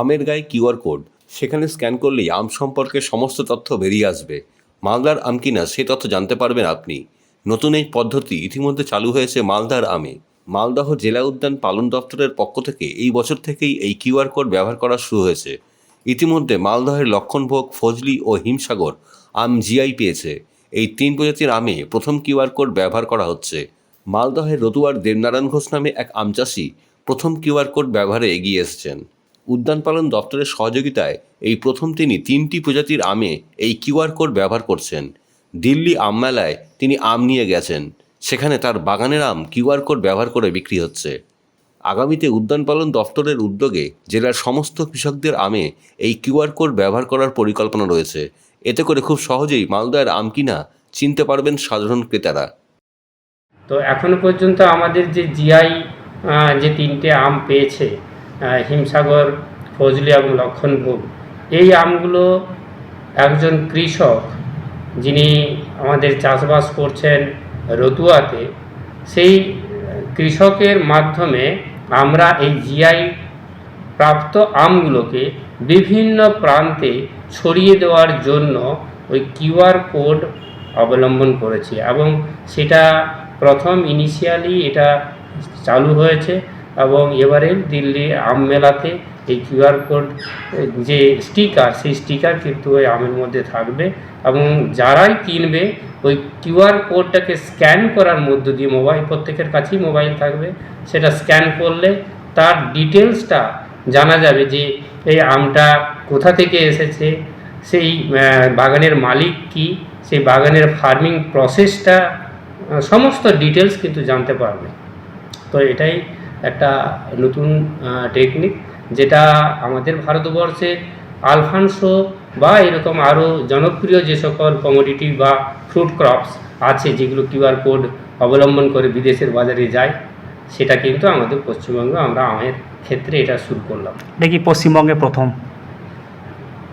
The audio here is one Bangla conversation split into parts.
আমের গায়ে কিউআর কোড, সেখানে স্ক্যান করলেই আম সম্পর্কে সমস্ত তথ্য বেরিয়ে আসবে। মালদার আম কিনা সে তথ্য জানতে পারবেন আপনি। নতুন এই পদ্ধতি ইতিমধ্যে চালু হয়েছে মালদার আমে। মালদহ জেলা উদ্যান পালন দপ্তরের পক্ষ থেকে এই বছর থেকেই এই কিউআর কোড ব্যবহার করা শুরু হয়েছে। ইতিমধ্যে মালদহের লক্ষণভোগ, ফজলি ও হিমসাগর আম জিআই পেয়েছে। এই তিন প্রজাতির আমে প্রথম কিউআর কোড ব্যবহার করা হচ্ছে। মালদহের রতুয়ার দেবনারায়ণ ঘোষ নামে এক আম চাষি প্রথম কিউআর কোড ব্যবহারে এগিয়ে এসেছেন। উদ্যান পালন দপ্তরের সহযোগিতায় এই প্রথম তিনি তিনটি প্রজাতির আমে এই কিউআর কোড ব্যবহার করছেন। দিল্লি আম মেলায় তিনি আম নিয়ে গেছেন। সেখানে তার বাগানের আম কিউআর কোড ব্যবহার করে বিক্রি হচ্ছে। আগামীতে উদ্যান পালন দপ্তরের উদ্যোগে জেলার সমস্ত কৃষকদের আমে এই কিউআর কোড ব্যবহার করার পরিকল্পনা রয়েছে। এতে করে খুব সহজেই মালদার আম কিনা চিনতে পারবেন সাধারণ ক্রেতারা। তো এখনও পর্যন্ত আমাদের যে জিআই যে তিনটে আম পেয়েছে হিমসাগর, ফজলি এবং লক্ষণভোগ এই আমগুলো একজন কৃষক যিনি আমাদের চাষবাস করছেন রতুয়াতে, সেই কৃষকের মাধ্যমে আমরা এই জিআই প্রাপ্ত আমগুলোকে বিভিন্ন প্রান্তে ছড়িয়ে দেওয়ার জন্য ওই কিউআর কোড অবলম্বন করেছি এবং সেটা প্রথম ইনিশিয়ালি এটা চালু হয়েছে। এবং এবারে দিল্লি আম মেলাতে এই কিউআর কোড, যে স্টিকার, সেই স্টিকার কিন্তু ওই আমের মধ্যে থাকবে এবং যারাই কিনবে, ওই কিউআর কোডটাকে স্ক্যান করার মধ্য দিয়ে মোবাইল, প্রত্যেকের কাছেই মোবাইল থাকবে। সেটা স্ক্যান করলে তার ডিটেলসটা জানা যাবে যে এই আমটা কোথা থেকে এসেছে, সেই বাগানের মালিক কি, সেই বাগানের ফার্মিং প্রসেসটা সমস্ত ডিটেলস কিন্তু জানতে পারবে। তো এটাই একটা নতুন টেকনিক যেটা আমাদের ভারতবর্ষের আলফানসো বা এরকম আরও জনপ্রিয় যে সকল কমোডিটি বা ফ্রুট ক্রপস আছে যেগুলো কিউআর কোড অবলম্বন করে বিদেশের বাজারে যায় সেটা কিন্তু আমাদের পশ্চিমবঙ্গে আমরা আমের ক্ষেত্রে এটা শুরু করলাম। দেখি পশ্চিমবঙ্গে প্রথম?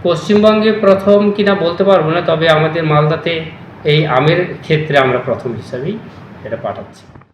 পশ্চিমবঙ্গে প্রথম কিনা বলতে পারব না তবে আমাদের মালদাতে এই আমের ক্ষেত্রে আমরা প্রথম হিসাবেই এটা পাঠাচ্ছি।